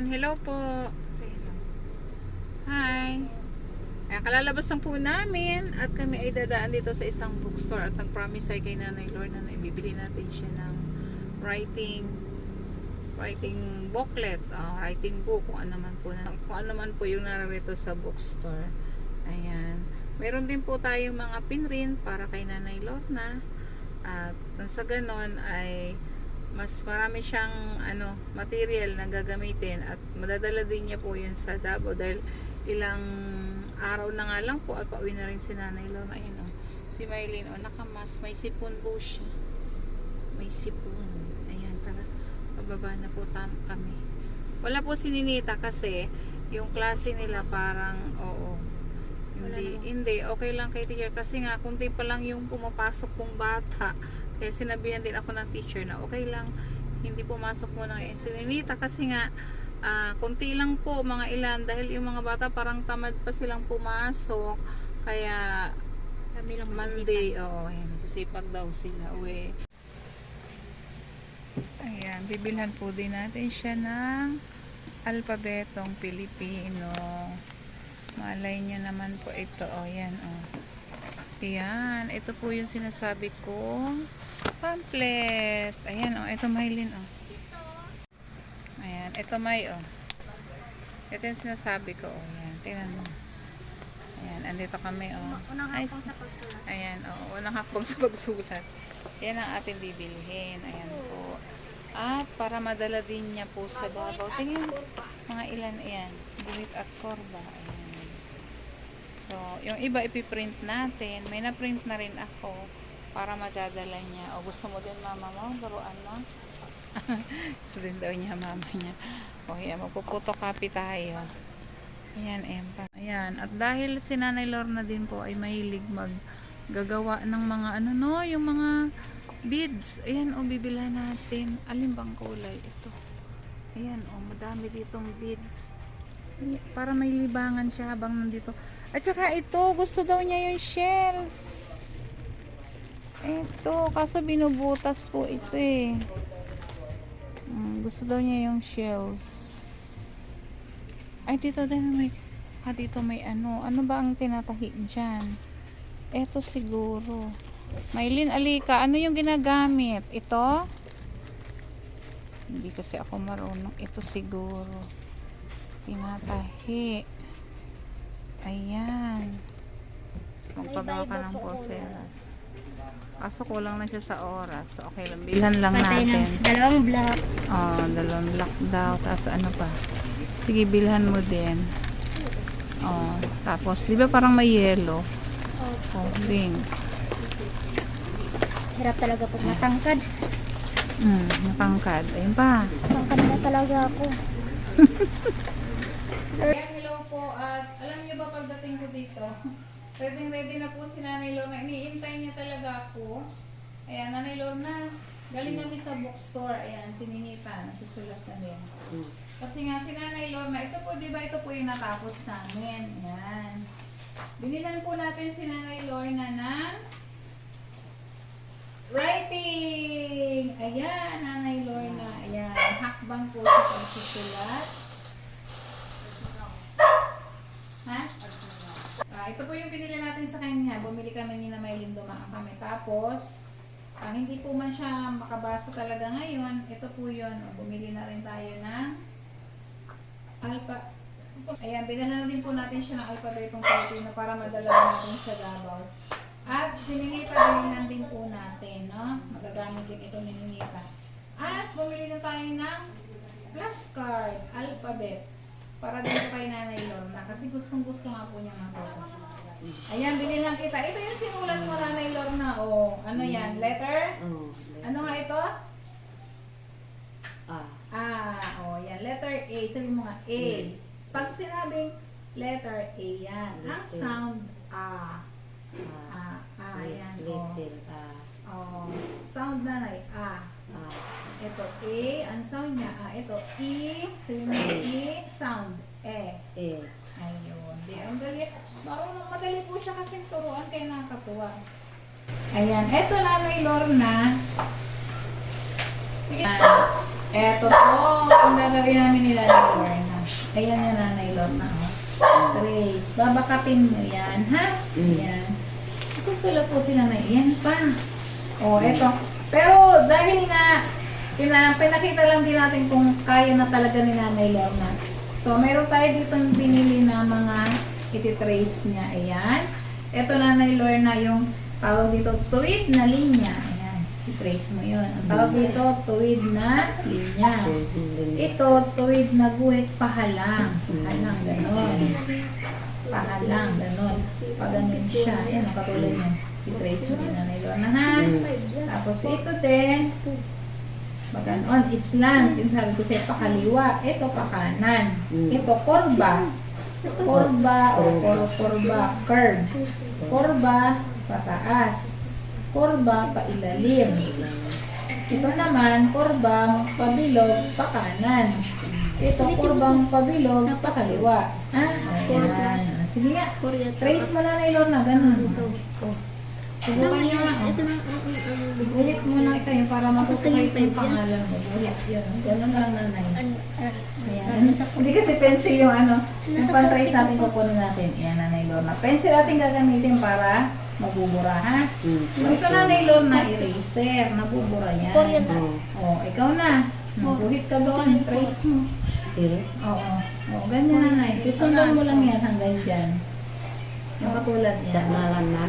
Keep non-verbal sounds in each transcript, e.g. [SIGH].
Ayan, hello po. Hi. Ayan, kalalabas lang po namin at kami ay dadaan dito sa isang bookstore at nag-promise ay kay Nanay Lord na ibibili natin siya ng writing writing booklet, ah, writing book, kung ano man po, na, kung ano man po yung nararito sa bookstore. Ayan. Meron din po tayong mga pinrin para kay Nanay Lorna. At sa ganon ay mas marami siyang ano material na gagamitin at madadala din niya po yun sa Davao dahil ilang araw na nga lang po at pauwi na rin si Nanay Lorna. Ayun oh. si Maylin oh nakamas may sipon po siya. May sipon. Ayan tara. Pababa na po tam kami. Wala po si Ninita kasi yung klase nila parang oo. Hindi, hindi, okay lang kay teacher. Kasi nga kunti pa lang yung pumapasok pong bata kaya sinabihan din ako ng teacher na okay lang hindi pumasok mo ng insulinita kasi nga ah, kunti lang po mga ilan. Dahil yung mga bata parang tamad pa silang pumasok. Kaya Kami lang Monday oo yan, masisipag daw sila uwi. Ayan bibilhan po din natin siya ng alpabetong Pilipino. Malay nyo naman po ito oh yan oh Ayan, ito po yung sinasabi kong pamphlet. Ayan, oh, ito Maylin, oh. Ayan, ito May, oh. Ito yung sinasabi ko, oh. Ayan, tingnan mo. Ayan, andito kami, oh. Unang hapon sa pagsulat. Ayan, oh, unang hakbang sa pagsulat. Yan ang ating bibilihin. Ayan po. At para madala din niya po sa Davao. Tingnan, mga ilan, ayan. Guhit at korba. Ayan. So, yung iba ipiprint natin. May na-print na rin ako para madadala niya. O gusto mo din mama mo? Baruan mo? [LAUGHS] gusto din daw niya mama niya. O yan, magpupotocopy tayo. Ayan, empa. Ayan, at dahil si Nanay Lorna din po ay mahilig maggagawa ng mga ano no, yung mga beads. Ayan, o bibilhan natin. Alin bang kulay? Ito. Ayan, o madami ditong beads. Para may libangan siya habang nandito. At saka ito, gusto daw niya yung shells. Ito, kaso binubutas po ito eh. Mm, gusto daw niya yung shells. Ay, dito din may, ha, dito may ano. Ano ba ang tinatahi dyan? Ito siguro. Maylin, alika, ano yung ginagamit? Ito? Hindi kasi ako marunong. Ito siguro. Tinatahi. Ayan. Magpagawa ka ng pulseras. Kaso kulang na siya sa oras. So, okay lang. Bilhan lang Patay natin. ng dalawang block. Oh, dalawang black daw. Tapos ano pa? Sige, bilhan mo din. Oh, tapos, di ba parang may yellow? Oh, pink. Hirap talaga pag matangkad. Hmm, napangkad. Ayun pa. Matangkad na talaga ako. [LAUGHS] pagdating ko dito, [LAUGHS] ready ready na po si Nanay Lorna. Iniintay niya talaga ako. Ayan, Nanay Lorna, galing kami sa bookstore. Ayan, si Ninita, nagsusulat na din. Kasi nga si Nanay Lorna, ito po, di ba, ito po yung natapos namin. Ayan. Binilan po natin si Nanay Lorna ng writing. Ayan, Nanay Lorna. Ayan, hakbang po sa pagsusulat. Ha? Ah, ito po yung pinili natin sa kanya. Bumili kami ni na Maylin dumaan kami. Tapos, ah, hindi po man siya makabasa talaga ngayon. Ito po yun. Bumili na rin tayo ng alpha. Ayan, binala na din po natin siya ng alphabetong Pilipino para madala natin sa Davao. At sininita bilinan din po natin, no? Magagamit din ito ni Ninita. At bumili na tayo ng flashcard, alphabet. Para din po kay Nanay Lorna. Kasi gustong gusto nga po niya matuto. Ayan, bilhin lang kita. Ito yung sinulat mo, Nanay Lorna. O, ano yan? Letter? Oh, Ano nga ito? ah, Ah, o yan. Letter A. Sabi mo nga, A. Pag sinabing letter A yan. Ang sound A. ah, A. A. Yan. O. little, ah, O. Sound na na A. ah, Ito A. Ang sound niya A. Ito E. Sabi mo E. Sound. E. eh, Ayun. Di, ang dali. Marunong madali po siya kasi turuan kaya nakakatuwa. Ayan. Eto Nanay Lorna. Eto po. Ang gagawin namin nila ni Lorna. Ayan yan, Nanay Lorna. Oh. Trace. Babakatin mo yan, ha? Mm. Yan. Gusto lang po sila na yan pa. O, oh, eto. Pero dahil nga, pina, pinakita lang din natin kung kaya na talaga ni Nanay Lorna. So, meron tayo dito binili na mga ititrace niya. Ayan. Ito Nanay Lorna yung tawag dito, tuwid na linya. Ayan. I-trace mo yun. Ang tawag dito, tuwid na linya. Ito, tuwid na guhit, pahalang. Pahalang, ganon. Pahalang, ganon. Pag ganun siya, yan, ang katulad niya. I-trace mo yun, Nanay Lorna? Tapos ito din, pag ganon, island. Sabi ko sa'yo, pakaliwa. Ito, pakanan. Mm. Ito, korba. Korba o kor korba, curve. Korba, pataas. Korba, pailalim. Ito naman, korbang pabilog, pakanan. Ito, korbang pabilog, pakaliwa. Ha? Ayan. Sige nga. Trace mo na na Lorna, ganun. Subukan nyo nga. Ito na, ang, ang, ang, Bulit mo na ito yung para matutuloy Ito yung pangalan mo. Bulit yun. Ganun lang nanay. ah, Ayan. Hindi kasi pencil yung ano, yung pan-trace natin kukunin natin. Ayan, Nanay Lorna. Pencil natin gagamitin para mabubura, ha? Ito Nanay Lorna, eraser. Nabubura yan. Korean na. Oh, ikaw na. Mabuhit ka doon. Trace mo. Oo. Oo, ganyan nanay. Susundan mo lang yan hanggang dyan. Yung katulad niya. na lang na.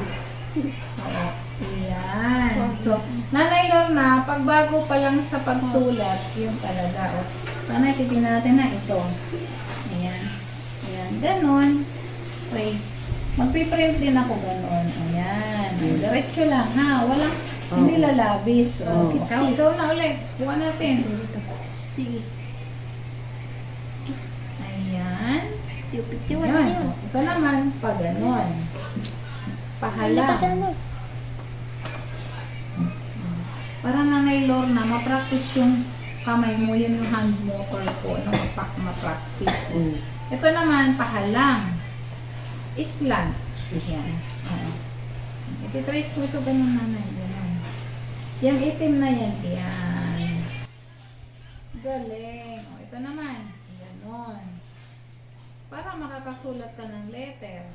Oo. Ayan. So, Nanay Lorna, pag bago pa lang sa pagsulat, yun talaga. O, Nanay, titignan natin na ito. Ayan. Ayan. Ganon. Trace. Magpiprint din ako ganon. Ayan. Diretso lang ha. Walang, hindi Oo. lalabis. O, Oo. ikaw, ikaw na ulit. Subukan natin. Sige. Ayan. Yung picture Ayan. Ito naman, pag ganon. Pahala. Ano? Para nanay Lorna, ma-practice yung kamay mo, yun yung hand motor ko, no? Mapak, ma-practice. Mm. Ito naman, pahalang. Island. Yan. Oo. Ititrace mo ito ganun nanay. Ganun. Yung itim na yan. Yan. Galing. O, ito naman. Ganon. Para makakasulat ka ng letter.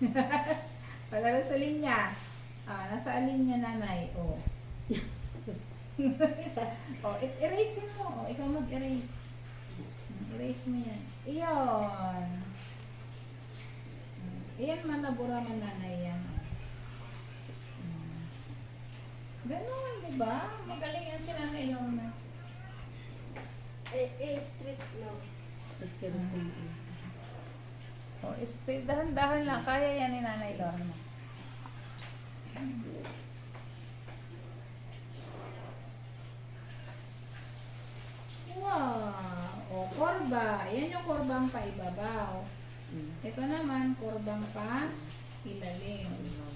[LAUGHS] Palaro sa linya. Ah, nasa linya nanay. O. [LAUGHS] o, i- erase mo. O, ikaw mag-erase. Erase mo yan. Iyon. Mm, Iyan man nabura man nanay yan. Mm. Ganon, di ba? Magaling yan si nanay yung na. Eh, eh, street lang. Tapos ganun po. O, este, dahan-dahan lang. Kaya yan ni nanay Lorna. Wow! O, korba. Yan yung korbang paibabaw. Mm. Ito naman, korbang pa ilalim. Ayan.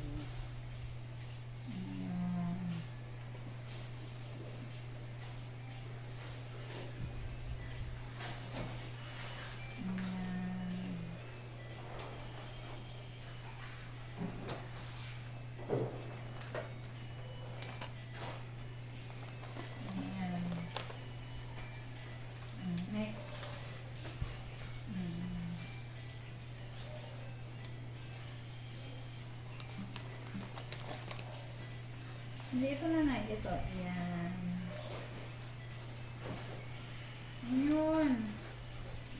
Hindi, ito na na. Ito. Ayan. Ayun.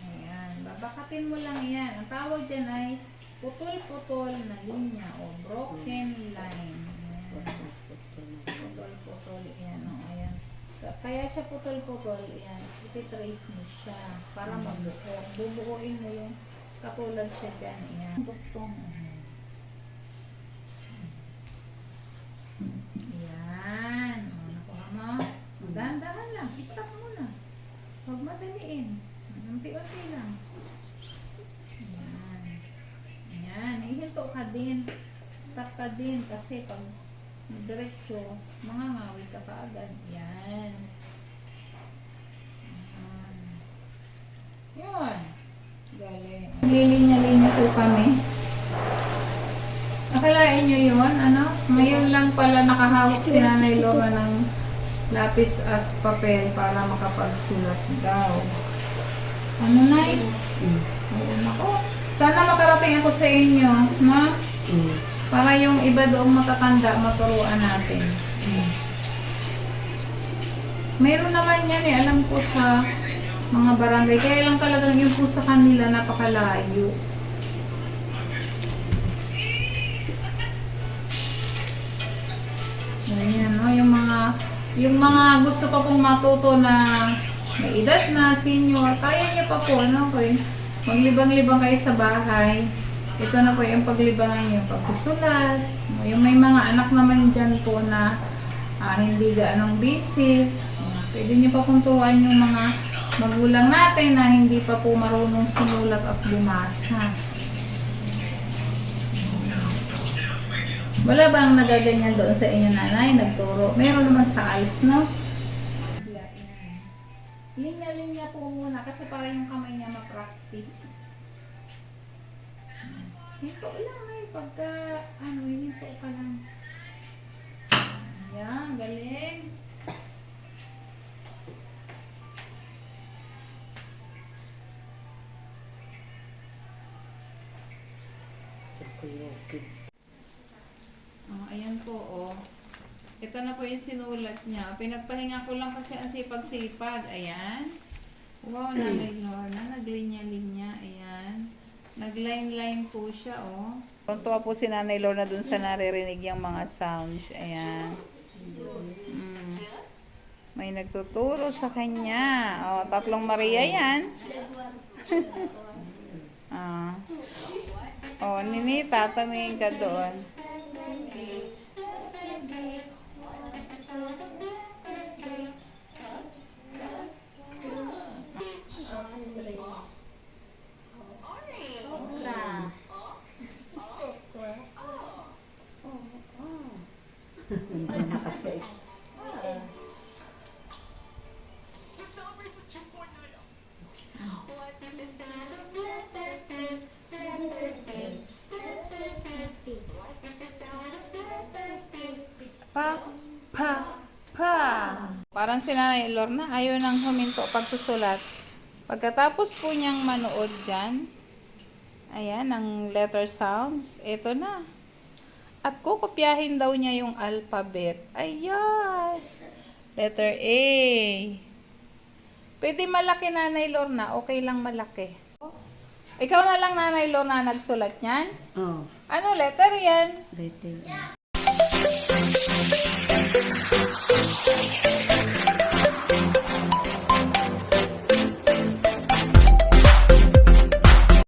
Ayan. Babakatin mo lang yan. Ang tawag dyan ay putol-putol na linya o broken line. Putol-putol. Ayan. O, ayan. Ka- Kaya siya putol-putol. Ayan. Ititrace mo siya para mabuo. Bubuuin mo yung katulad siya dyan. Ayan. Tuktong. Ayan. Yan. O, nakuha mo. Dahan-dahan lang. Stop muna. Huwag madaliin. Unti-unti lang. Yan. Yan. Ihinto ka din. Stop ka din. Kasi pag diretso, mangangawit ka pa agad. Yan. Yan. Yun. Galing. Lilinya-linya po kami. Akalain nyo yun, ano? Ngayon lang pala nakahawak si Nanay Laura ng lapis at papel para makapagsulat daw. Ano na eh? Oo, nako. Sana makarating ako sa inyo, na? Para yung iba doong matatanda, maturuan natin. Meron naman yan eh, alam ko sa mga barangay. Kaya lang talagang yun po sa kanila napakalayo. Ganyan, no? Yung mga, yung mga gusto pa pong matuto na may edad na, senior, kaya niyo pa po, no? Kaya maglibang-libang kayo sa bahay. Ito na po yung paglibangan niyo, pagsusulat. Yung may mga anak naman dyan po na ah, hindi gaanong busy. Pwede niyo pa pong yung mga magulang natin na hindi pa po marunong sumulat at bumasa. Wala bang nagaganyan doon sa inyo nanay, nagturo? Meron naman sa ALS, no? Linya-linya po muna kasi para yung kamay niya ma-practice. Hinto lang ay pagka, ano, hinto ka lang. Yan, galing. Oh, ayan po, oh. Ito na po yung sinulat niya. Pinagpahinga ko lang kasi ang sipag-sipag. Ayan. Wow, [CLEARS THROAT] nanay Lorna. Naglinya-linya. Ayan. Nagline-line po siya, oh. Tuntua po si nanay Lorna dun sa naririnig yung mga sounds. Ayan. Mm. May nagtuturo sa kanya. Oh, tatlong Maria yan. [LAUGHS] ah. Oh, Ninita, tumingin ka doon. Parang si Nanay Lorna, ayaw nang huminto pagsusulat. Pagkatapos po niyang manood dyan, ayan, ang letter sounds, ito na. At kukopyahin daw niya yung alphabet. Ayan. Letter A. Pwede malaki Nanay Lorna, okay lang malaki. Ikaw na lang Nanay Lorna nagsulat niyan? Oh, Ano letter yan? dito.